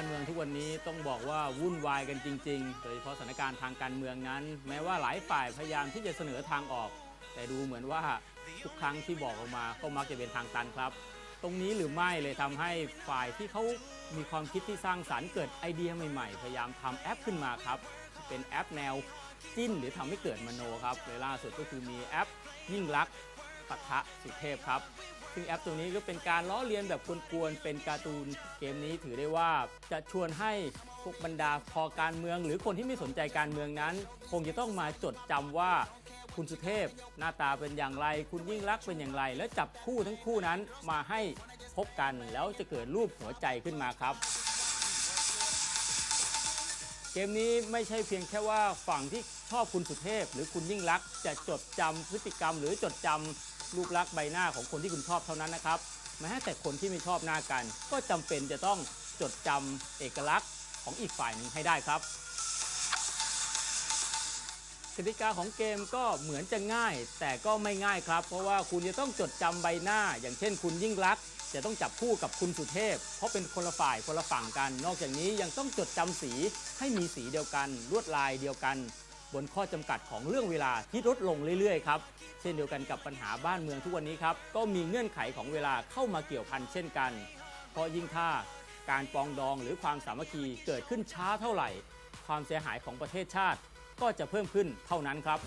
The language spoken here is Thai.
านเมืองทุกวันนี้ต้องบอกว่าวุ่นวายกันจริง ๆ โดยเฉพาะสถานการณ์ทางการเมืองนั้น แม้ว่าหลายฝ่ายพยายามที่จะเสนอทางออก แต่ดูเหมือนว่าทุกครั้งที่บอกออกมาก็มักจะเป็นทางตันครับ ตรงนี้หรือไม่เลยทำให้ฝ่ายที่เขามีความคิดที่สร้างสรรค์เกิดไอเดียใหม่ๆ พยายามทำแอปขึ้นมาครับ เป็นแอปแนวจิ้นหรือทำให้เกิดมโนครับเลยล่าสุดก็คือมีแอปยิ่งรักปะทะสุเทพครับ ซึ่งแอปตัวนี้ก็เป็นการล้อเลียนแบบกวนๆเป็นการ์ตูนเกมนี้ถือได้ว่าจะชวนให้พวกบรรดาคอการเมือง หรือคนที่ไม่สนใจการเมืองนั้น คงจะต้องมาจดจำว่าคุณสุเทพหน้าตาเป็นอย่างไร คุณยิ่งรักเป็นอย่างไร แล้วจับคู่ทั้งคู่นั้นมาให้พบกันแล้วจะเกิดรูปหัวใจขึ้นมาครับ เกมนี้ไม่ใช่เพียงแค่ว่าฝั่งที่ชอบคุณสุเทพ หรือคุณยิ่งรักจะจดจำพฤติกรรม หรือจดจำ รูปลักษณ์ใบหน้าของคนที่คุณชอบเท่านั้นนะครับแม้แต่คนที่ไม่ชอบหน้ากัน ก็จำเป็นจะต้องจดจำเอกลักษณ์ของอีกฝ่ายหนึ่งให้ได้ครับกติกาของเกมก็เหมือนจะง่าย แต่ก็ไม่ง่ายครับ เพราะว่าคุณจะต้องจดจำใบหน้า อย่างเช่น คุณยิ่งรักจะต้องจับคู่กับคุณสุเทพ เพราะเป็นคนละฝ่ายคนละฝั่งกัน นอกจากนี้ยังต้องจดจำสีให้มีสีเดียวกันลวดลายเดียวกัน บนข้อจำกัดของเรื่องเวลาที่ลดลงเรื่อยๆครับเช่นเดียวกันกับปัญหาบ้านเมืองทุกวันนี้ครับก็มีเงื่อนไขของเวลาเข้ามาเกี่ยวพันเช่นกัน เพราะยิ่งถ้าการปองดองหรือความสามัคคีเกิดขึ้นช้าเท่าไหร่ ความเสียหายของประเทศชาติก็จะเพิ่มขึ้นเท่านั้นครับ